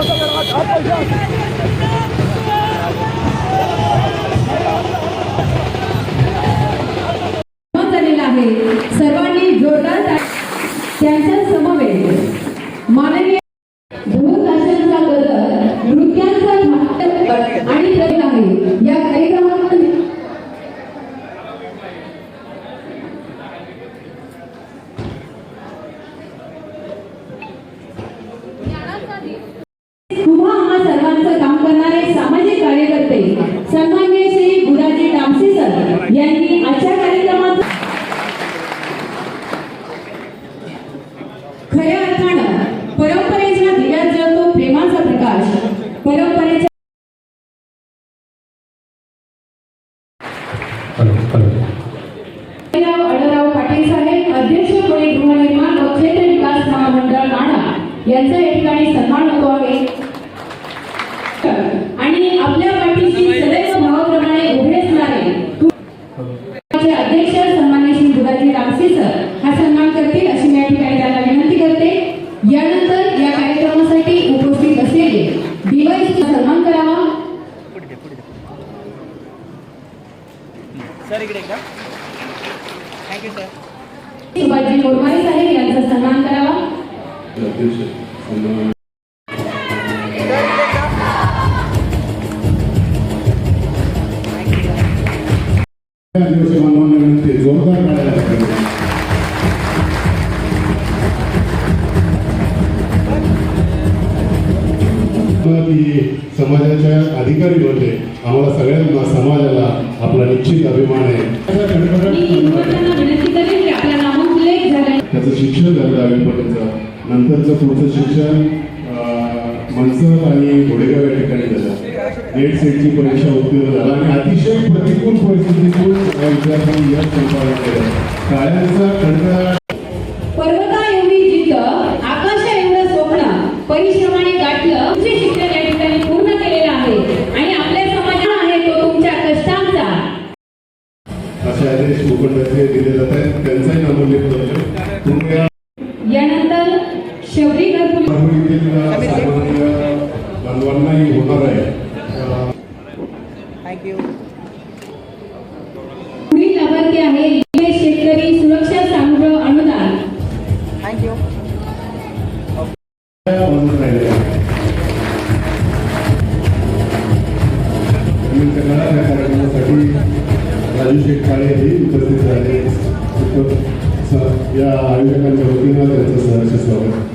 টাকা खऱ्या अर्थानं परंपरेच्या दिव्यात जळतो प्रेमाचा प्रकाश. परंपरेच्या अडराव पाटील साहेब अध्यक्ष पुणे गृहनिर्माण व क्षेत्र विकास महामंडळ माढा यांचा या ठिकाणी सन्मान होतो. सर इकडे एकदा. थँक्यू सर सुभाषजी मोरमारे साहेब यांचा सन्मान करावा. विनंती जोरदार. की समाजाच्या अधिकारी होते आम्हाला सगळ्यांना समाजाला आपला निश्चित अभिमान आहे. त्याचं शिक्षण झालं दहावीपर्यंत. नंतरचं पुढचं शिक्षण मनसर आणि घोडेगाव या ठिकाणी झालं. नेट सेटची परीक्षा उत्तीर्ण झाला. आणि अतिशय प्रतिकूल परिस्थितीतून या विद्यार्थ्यांनी यश संपादन केलं. शाळांचा कंटाळा भूखंडाचे दिले जात आहेत त्यांचाही नामोल्लेख करतो यानंतर शौरी घरकुल परभणीतील सामान्य बांधवांनाही होणार आहे. थँक्यू पुढील लाभार्थी आहे. युवे शेतकरी सुरक्षा संग्रह अनुदान. थँक्यू म्हणून राहिले. आणि त्या या कार्यक्रमासाठी राजू शेठ काळे हे उपस्थित झाले. या आयोजकांच्या वतीनं त्यांचं सहर्ष स्वागत.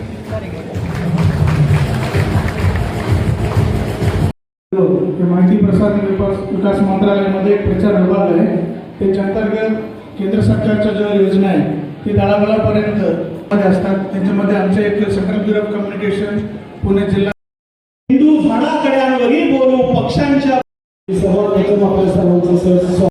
जे माहिती प्रसारण विकास मंत्रालयामध्ये एक प्रचार विभाग आहे. त्याच्या अंतर्गत केंद्र सरकारच्या ज्या योजना आहे ती तळागाळापर्यंत असतात. त्याच्यामध्ये आमचे एक Central Bureau of Communication Pune जिल्हा हिंदू झाडाकड्यांवरही बोलू पक्षांच्या प्रथम आपल्या सर्वांचं